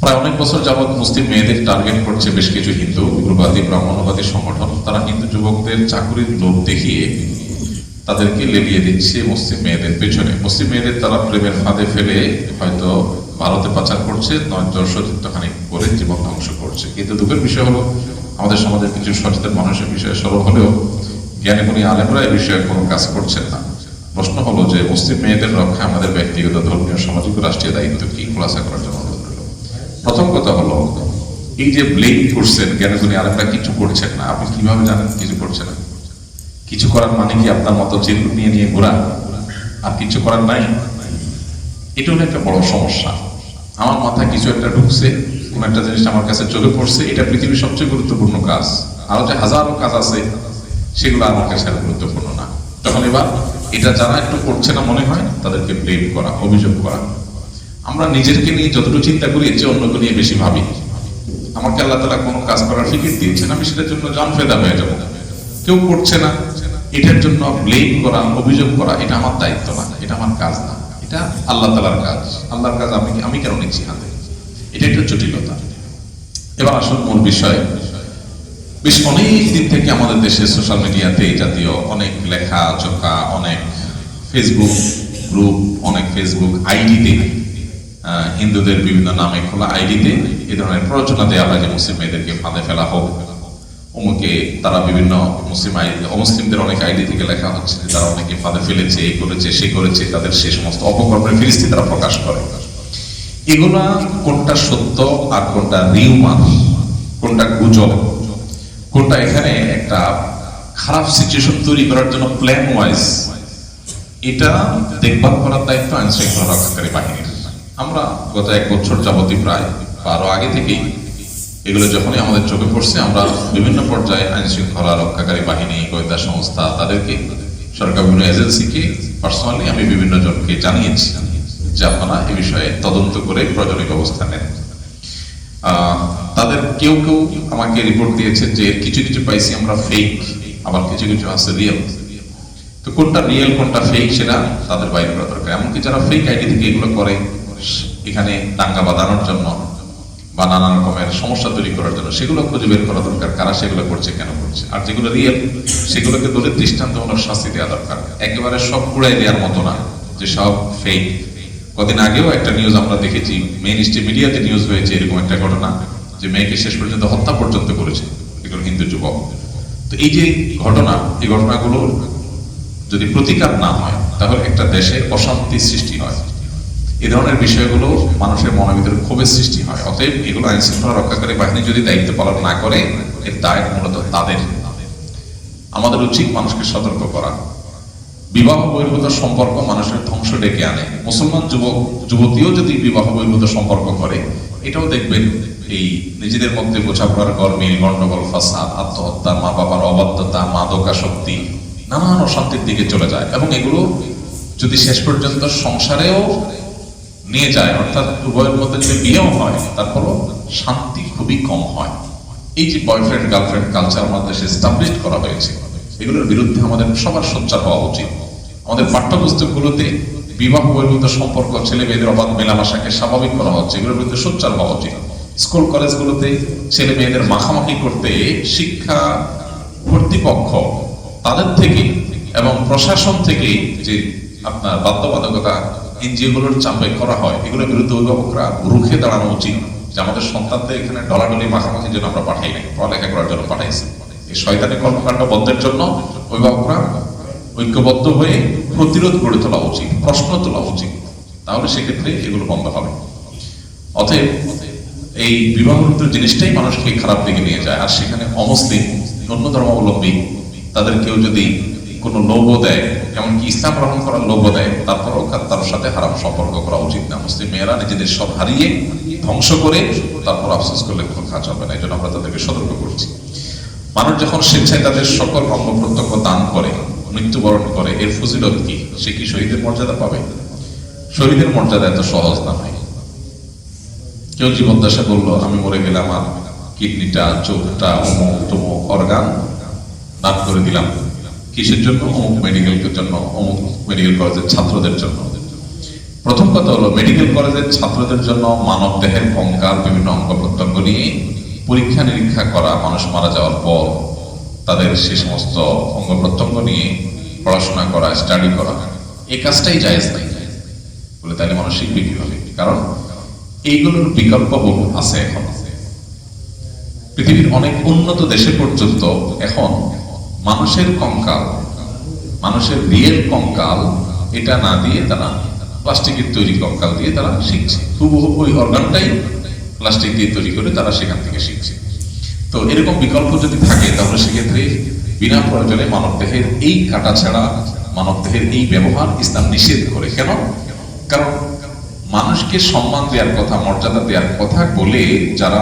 প্রায় অনেক বছর যাবৎ মুসলিম মেয়েদের টার্গেট করছে বেশ কিছু হিন্দু, উগ্রবাদী, ব্রাহ্মণবাদী সংগঠন। তারা হিন্দু যুবকদের চাকুরির লোভ দেখিয়ে তাদেরকে লেলিয়ে দিচ্ছে মুসলিম মেয়েদের পেছনে। মুসলিম মেয়েদের তারা প্রেমের ফাঁদে ফেলে হয়তো ভারতে পাচার করছে নয়তো সতীর্থখানি করে জীবন ধ্বংস করছে। কিন্তু দুঃখের বিষয় হলো, আমাদের সমাজের কিছু সচেতন মানুষের বিষয়ে সরব হলেও জ্ঞানীগুণী আলেমরা এই বিষয়ে কোনো কাজ করছেন না। প্রশ্ন হলো যে, মুসলিম মেয়েদের রক্ষা আমাদের ব্যক্তিগত, ধর্মীয়, সামাজিক রাষ্ট্রীয় দায়িত্ব কি? খোলাসা করার প্রথম কথা হলো, এই যে ব্লেম করছেন জ্ঞানীগুণী আলেমরা কিছু করছেন না, আপনি কীভাবে জানেন কিছু করছে না? কিছু করার মানে কি আপনার মতো চিরকুট নিয়ে নিয়ে ঘোরা? আর কিছু করার নাই? এটা হলো একটা বড় সমস্যা। আমার মাথায় কিছু একটা ঢুকছে, কোন একটা জিনিস আমার কাছে চলে পড়ছে, এটা পৃথিবীর সবচেয়ে গুরুত্বপূর্ণ কাজ। আরও যে হাজারো কাজ আছে, সেগুলো আমার কাছে আর গুরুত্বপূর্ণ না। তখন এবার এটা যারা একটু করছে না মনে হয়, তাদেরকে ব্লেম করা, অভিযোগ করা। আমরা নিজেকে নিয়ে যতটুকু চিন্তা করি চেয়ে অন্যকে নিয়ে বেশি ভাবি। আমাকে আল্লাহ তালা কোনো কাজ করার ফিকির দিয়েছেন আমি সেটার জন্য জান ফেদা হয়ে যাব। কেউ করছে না, এটার জন্য ব্লেম করা, অভিযোগ করা, এটা আমার দায়িত্ব না, এটা আমার কাজ না। এটা আল্লাহ তালার কাজ। আল্লাহর কাজ আমি আমি কেন নিচ্ছি হাতে? এটা একটা জটিলতা। এবার আসল মূল বিষয়। বেশ অনেক দিন থেকে আমাদের দেশে সোশ্যাল মিডিয়াতে এই জাতীয় অনেক লেখা, চোখা, অনেক ফেসবুক গ্রুপ অনেক ফেসবুক আইডিতে হিন্দুদের বিভিন্ন নামে খোলা আইডিতে এ ধরনের প্ররোচনা দেওয়া হয় যে মুসলিম মেয়েদেরকে ফাঁদে ফেলা হোক। অমুকে তারা বিভিন্ন মুসলিম আইডি অমুসলিমদের অনেক আইডি থেকে লেখা হচ্ছে যে তারা অনেকে ফাঁদে ফেলেছে এই করেছে, সে করেছে, তাদের সে সমস্ত অপকর্মের ফিরিস্তি তারা প্রকাশ করে। এগুলা কোনটা সত্য আর কোনটা রিউমার কোনটা গুজব? কোনটা এখানে একটা খারাপ সিচুয়েশন তৈরি করার জন্য প্ল্যান ওয়াইজ এটা দেখভাল করার দায়িত্ব আইন শৃঙ্খলা রক্ষাকারী আমরা গত এক বছর যাবতী প্রায় আরও আগে থেকেই এগুলো যখনই আমাদের চোখে পড়ছে, আমরা বিভিন্ন পর্যায়ে আইন শৃঙ্খলা রক্ষাকারী বাহিনী, গোয়েন্দা সংস্থা তাদেরকে, সরকার বিভিন্ন এজেন্সিকে পার্সোনালি আমি বিভিন্ন জনকে জানিয়েছি যে আপনারা এ বিষয়ে তদন্ত করে প্রয়োজনীয় ব্যবস্থা নেন। তাদের কেউ কেউ আমাকে রিপোর্ট দিয়েছে যে কিছু কিছু পাইছি আমরা ফেক আবার কিছু কিছু আছে রিয়েল তো কোনটা রিয়েল কোনটা ফেক সেটা তাদের বাইরে করা দরকার। এমনকি যারা ফেক আইডি থেকে এগুলো করে এখানে দাঙ্গা বাঁধানোর জন্য বা নানা রকমের সমস্যা তৈরি করার জন্য সেগুলো খুঁজে বের করা দরকার, কারা সেগুলো করছে, কেন করছে। আর যেগুলো রিয়েল সেগুলোকে ধরে দৃষ্টান্তমূলক শাস্তি দেওয়া দরকার। একেবারে সব কুড়াই দেওয়ার মতো না, যে সব ফেক কদিন আগেও একটা নিউজ আমরা দেখেছি মেইন স্ট্রিম মিডিয়াতে নিউজ হয়েছে এরকম একটা ঘটনা, যে মেয়েকে শেষ পর্যন্ত হত্যা পর্যন্ত করেছে এগুলো হিন্দু যুবক। তো এই যে ঘটনা, এই ঘটনাগুলো যদি প্রতিকার না হয়, তাহলে একটা দেশে অশান্তি সৃষ্টি হয়। এ ধরনের বিষয়গুলো মানুষের মনের ভিতরে ক্ষোভের সৃষ্টি হয়। অতএব এগুলো আইন শৃঙ্খলা রক্ষাকারী বাহিনী যদি দায়িত্ব পালন না করে, এর দায় মূলত তাদের। আমাদের উচিত মানুষকে সতর্ক করা। বিবাহ বহির্ভূত সম্পর্ক মানুষের ধ্বংস ডেকে আনে। মুসলমান যুবক, যুবতীও যদি বিবাহ বহির্ভূত সম্পর্ক করে, এটাও দেখবেন এই নিজেদের মধ্যে বোঝাপড়ার গরমিল গন্ডগোল, ফাসাদ আত্মহত্যা মা বাবার অবাধ্যতা, মাদকাসক্তি, নানান অশান্তির দিকে চলে যায়। এবং এগুলো যদি শেষ পর্যন্ত সংসারেও নিয়ে যায়, অর্থাৎ উভয়ের মধ্যে যদি বিয়েও হয়, তারপরও শান্তি খুবই কম হয়। এই যে বয়ফ্রেন্ড গার্লফ্রেন্ড কালচার আমাদের দেশে এস্টাবলিশ করা হয়েছে, এগুলোর বিরুদ্ধে আমাদের সবার সোচ্চার হওয়া উচিত। আমাদের পাঠ্যপুস্তকগুলোতে বিবাহ বহির্ভূত সম্পর্ক ছেলে মেয়েদের অবাধ মেলামেশাকে স্বাভাবিক করা হচ্ছে, এগুলোর বিরুদ্ধে সোচ্চার হওয়া উচিত। স্কুল, কলেজগুলোতে ছেলে মেয়েদের মাখামাখি করতে শিক্ষা কর্তৃপক্ষ তাদের থেকে এবং প্রশাসন থেকে যে আপনার বাধ্যবাধকতা এনজিওগুলোর চাপে করা হয় এগুলোর বিরুদ্ধে অভিভাবকরা রুখে দাঁড়ানো উচিত যে আমাদের সন্তানদের এখানে ডলাডলি মাখামাখির জন্য আমরা পাঠাই নাই, পড়ালেখা করার জন্য পাঠাইছি। এই শয়তানি কর্মকাণ্ড বন্ধের জন্য অভিভাবকরা ঐক্যবদ্ধ হয়ে প্রতিরোধ গড়ে তোলা উচিত, প্রশ্ন তোলা উচিত। তাহলে সেক্ষেত্রে এগুলো বন্ধ হবে। অতএব এই বিবাহরুদ্ধ জিনিসটাই মানুষকে খারাপ দিকে নিয়ে যায়। আর সেখানে অমুসলিম অন্য ধর্মাবলম্বী তাদের কেউ যদি কোনো লোভ দেয় এমনকি ইসলাম গ্রহণ করার লোভ দেয়। তারপরও তার সাথে হারাম সম্পর্ক করা উচিত না। মুসলিম মেয়েরা নিজেদের সব হারিয়ে ধ্বংস করে তারপর আফসোস করলে কোনো কাজ হবে না। এই জন্য আমরা তাদেরকে সতর্ক করছি। মানুষ যখন স্বেচ্ছায় তাদের সকল অঙ্গ প্রত্যঙ্গ দান করে, মৃত্যুবরণ করে, এর ফজিলত কি? সে কি শহীদের মর্যাদা পাবে? শহীদের মর্যাদা এত সহজ না ভাই। কেউ জীবদ্দশা বলল, আমি মরে গেলে আমার কিডনিটা, চোখটা অমুক তমুক অর্গান দান করে দিলাম। কিসের জন্য? অমুক মেডিকেলের জন্য, অমুক মেডিকেল কলেজের ছাত্রদের জন্য। প্রথম কথা হলো মেডিকেল কলেজের ছাত্রদের জন্য মানব দেহের কঙ্কাল বিভিন্ন অঙ্গ প্রত্যঙ্গ নিয়ে পরীক্ষা নিরীক্ষা করা, মানুষ মারা যাওয়ার পর তাদের সে সমস্ত অঙ্গ প্রত্যঙ্গ নিয়ে পড়াশোনা করা স্টাডি করা এই কাজটাই জায়েজ নাই। বলে তাহলে মানুষ শিখবে কীভাবে? কারণ এইগুলোর বিকল্প বহু আছে এখন। পৃথিবীর অনেক উন্নত দেশে পর্যন্ত এখন মানুষের কঙ্কাল, মানুষের রিয়েল কঙ্কাল, এটা না দিয়ে তারা প্লাস্টিকের তৈরি কঙ্কাল দিয়ে তারা শিখছে। হুবহু ওই অর্গানটাই প্লাস্টিক দিয়ে তৈরি করে তারা সেখান থেকে শিখছে। তো এরকম বিকল্প যদি থাকে, তাহলে সেক্ষেত্রে বিনা প্রয়োজনে মানব দেহের এই কাটাছেড়া মানব দেহের এই ব্যবহার ইসলাম নিষেধ করে। কেন? কারণ মানুষকে সম্মান দেওয়ার কথা, মর্যাদা দেওয়ার কথা বলে যারা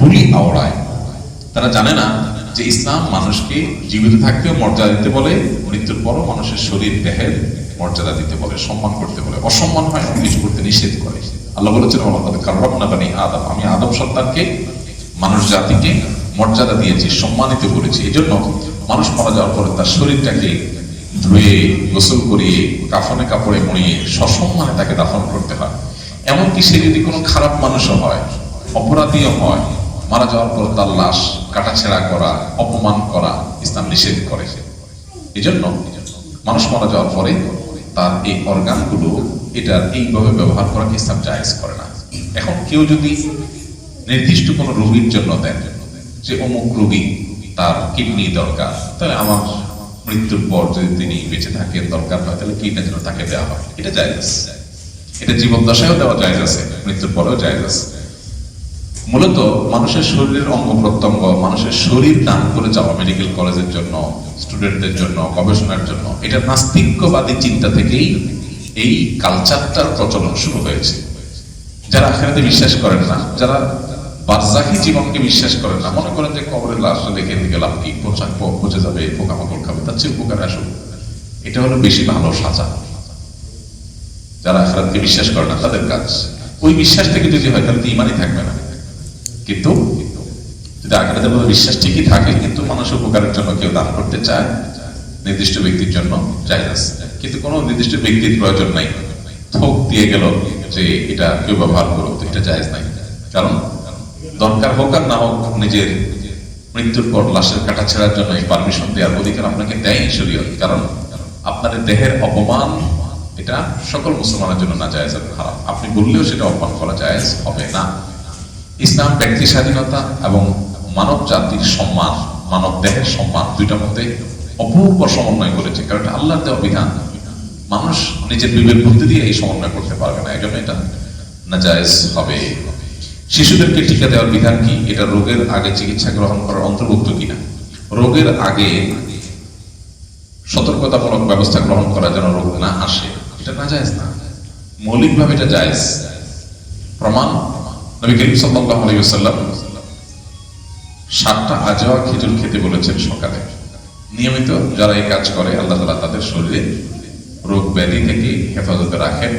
বুলি আওড়ায়, তারা জানে না যে ইসলাম মানুষকে জীবিত থাকতেও মর্যাদা দিতে বলে মৃত্যুর পরও মানুষের শরীর, দেহের মর্যাদা দিতে বলে, সম্মান করতে বলে। অসম্মান হয়, এমন কিছু করতে নিষেধ করে। আল্লাহ বলেছেন কারণ আদম। আমি আদম সন্তানকে, মানুষ জাতিকে মর্যাদা দিয়েছি, সম্মানিত করেছি। এই জন্য মানুষ মারা যাওয়ার পরে তার শরীরটাকে ধুয়ে, গোসল করিয়ে, কাফনে কাপড়ে মুড়িয়ে, সসম্মানে তাকে দাফন করতে হয়। এমনকি সে যদি কোনো খারাপ মানুষও হয়, অপরাধীও হয় মারা যাওয়ার পর তার লাশ কাটাছেড়া করা, অপমান করা ইসলাম নিষেধ করে। এই জন্য মানুষ মারা যাওয়ার পরে তার এই অর্গানগুলো এটার এইভাবে ব্যবহার করাকে ইসলাম জায়েজ করে না। এখন কেউ যদি নির্দিষ্ট কোনো রোগীর জন্য দেন যে অমুক রোগী তার কিডনি দরকার, তাহলে আমার মৃত্যুর পর যদি তিনি বেঁচে থাকেন দরকার হয়, তাহলে কিডনি যেন তাকে দেওয়া হয়। এটা জায়েজ। এটা জীবন দশায়ও দেওয়া জায়েজ আছে, মৃত্যুর পরেও জায়েজ আছে। মূলত মানুষের শরীরের অঙ্গ প্রত্যঙ্গ মানুষের শরীর দান করে যাওয়া মেডিকেল কলেজের জন্য স্টুডেন্টদের জন্য, গবেষণার জন্য, এটা নাস্তিক্যবাদী চিন্তা থেকেই এই কালচারটার প্রচলন শুরু হয়েছে। যারা আখেরাতে বিশ্বাস করেন না, যারা বারজাকি জীবনকে বিশ্বাস করেন না, মনে করেন যে কবরের লাশ দেখে দিকে লাভ কি? পোশাক পচে যাবে, পোকামাকড় খাবে, তার চেয়ে উপকার আসুক। এটা হলো বেশি ভালো সাজা। যারা আখেরাতকে বিশ্বাস করে না, তাদের কাজ। ওই বিশ্বাস থেকে যদি হয়, তাহলে ইমানই থাকবে না। কিন্তু যদি আখেরাতের মধ্যে বিশ্বাস ঠিকই থাকে, কিন্তু মানুষের উপকারের জন্য কেউ দান করতে চায়, নির্দিষ্ট ব্যক্তির জন্য জায়গাস কিন্তু কোনো নির্দিষ্ট ব্যক্তির প্রয়োজন নাই। থোক দিয়ে গেল যে এটা কেউ ব্যবহার করো এটা জায়েজ নাই। কারণ দরকার হোক আর না হোক, নিজের মৃত্যুর পর লাশের কাটা ছেড়ার জন্য এই পারমিশন দেওয়ার অধিকার আপনাকে দেয় শরীয়ত। কারণ আপনার দেহের অপমান এটা সকল মুসলমানের জন্য না জায়েজ খারাপ আপনি বললেও সেটা অপমান করা জায়েজ হবে না। ইসলাম, ব্যক্তি স্বাধীনতা এবং মানব জাতির সম্মান, মানব দেহের সম্মান দুইটার মধ্যে অপূর্ব সমন্বয় করেছে। কারণ এটা আল্লাহর দেওয়া বিধান। মানুষ নিজের বিবেক বুদ্ধি দিয়ে এই সমন্বয় করতে পারবে না। এই জন্য এটা নাজায়েজ হবে। শিশুদেরকে টিকা দেওয়ার বিধান কি? এটা রোগের আগে চিকিৎসা গ্রহণ করার অন্তর্ভুক্ত কিনা? রোগের আগে সতর্কতামূলক ব্যবস্থা গ্রহণ করা যেন রোগ না আসে, এটা না জায়েজ না। মৌলিকভাবে এটা জায়েজ। প্রমাণ নবী করিম সাল্লাল্লাহু আলাইহি ওয়াসাল্লাম সাতটা আজওয়া খেজুর খেতে বলেছেন সকালে। নিয়মিত যারা এই কাজ করে, আল্লাহ তাআলা তাদের শরীরে রোগ ব্যাধি থেকে হেফাজতে রাখেন।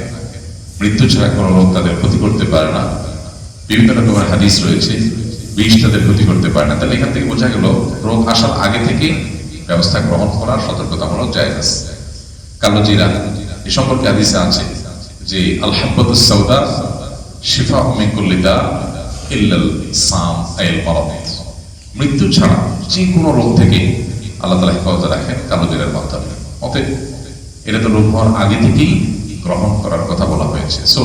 মৃত্যু ছাড়া কোনো রোগ তাদের ক্ষতি করতে পারে না। বিভিন্ন রকমের হাদিস রয়েছে, বিষ তাদের ক্ষতি করতে পারে না। তাহলে এখান থেকে বোঝা গেল, রোগ আসার আগে থেকে ব্যবস্থা গ্রহণ করার সতর্কতামূলক জায়গা আছে। কালো জিরা, এ সম্পর্কে হাদিসে আছে যে আলহাব্বাতুস সাউদা শিফা মিন কুল্লি দা ইল্লাল সাম আইল মারাদ। মৃত্যু ছাড়া যে কোনো রোগ থেকে আল্লাহ তাআলা হেফাজতে রাখেন কালো জিরার মাধ্যমে। অতএব এটা তো রোগ হওয়ার আগে থেকেই গ্রহণ করার কথা বলা হয়েছে। সো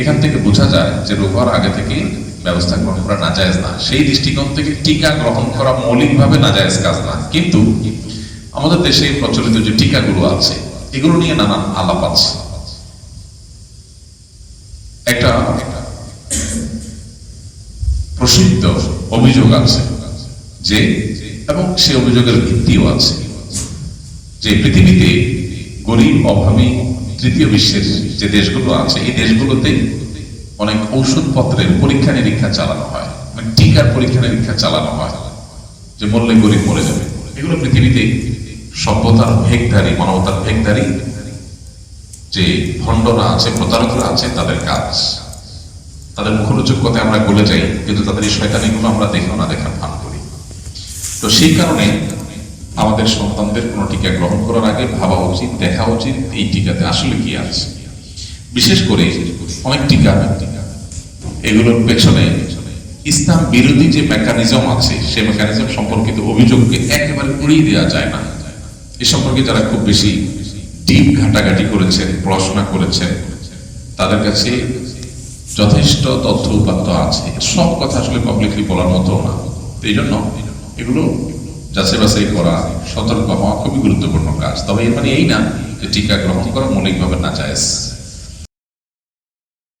এখান থেকে বোঝা যায় যে রোগ হওয়ার আগে থেকেই ব্যবস্থা গ্রহণ করা না নাজায়েজ না। সেই দৃষ্টিকোণ থেকে টিকা গ্রহণ করা মৌলিকভাবে নাজায়েজ কাজ না। কিন্তু আমাদের দেশে প্রচলিত যে টিকাগুলো আছে, এগুলো নিয়ে নানান আলাপ আছে। একটা প্রসিদ্ধ অভিযোগ আছে যে, এবং সে অভিযোগের ভিত্তিও আছে যে পৃথিবীতে গরিব অভাবী তৃতীয় বিশ্বের যে দেশগুলো আছে, এই দেশগুলোতে অনেক ঔষধপত্রের পরীক্ষা নিরীক্ষা চালানো হয় মানে টিকার পরীক্ষা নিরীক্ষা চালানো হয় যে মরলে গরিব মরে যাবে। এগুলো পৃথিবীতে সভ্যতার ভেগধারী মানবতার ভেগধারী যে ভণ্ডরা আছে, প্রতারকরা আছে, তাদের কাজ। তাদের মুখরোচক আমরা বলে যাই, কিন্তু তাদের এই শয়তানিগুলো আমরা দেখেও না দেখার ভান করি। তো সেই কারণে আমাদের সন্তানদের কোনো টিকা গ্রহণ করার আগে ভাবা উচিত, দেখা উচিত, এই টিকাতে আসলে কি আছে। বিশেষ করে অনেক টিকা, এগুলোর পেছনে ইসলাম বিরোধী যে মেকানিজম আছে, সেই মেকানিজম সম্পর্কিত অভিযোগকে একেবারে উড়িয়ে দেওয়া যায় না। এ সম্পর্কে যারা খুব বেশি ঘাটাঘাটি করেছেন, পড়াশোনা করেছেন, তাদের কাছে যথেষ্ট তথ্য উপাত্ত আছে। সব কথা আসলে পাবলিকলি বলার মতো না। এই জন্য এগুলো যাচাই বাছাই করা, সতর্ক হওয়া খুবই গুরুত্বপূর্ণ কাজ। তবে এর মানে এই না যে টিকা গ্রহণ করা মৌলিকভাবে না যায়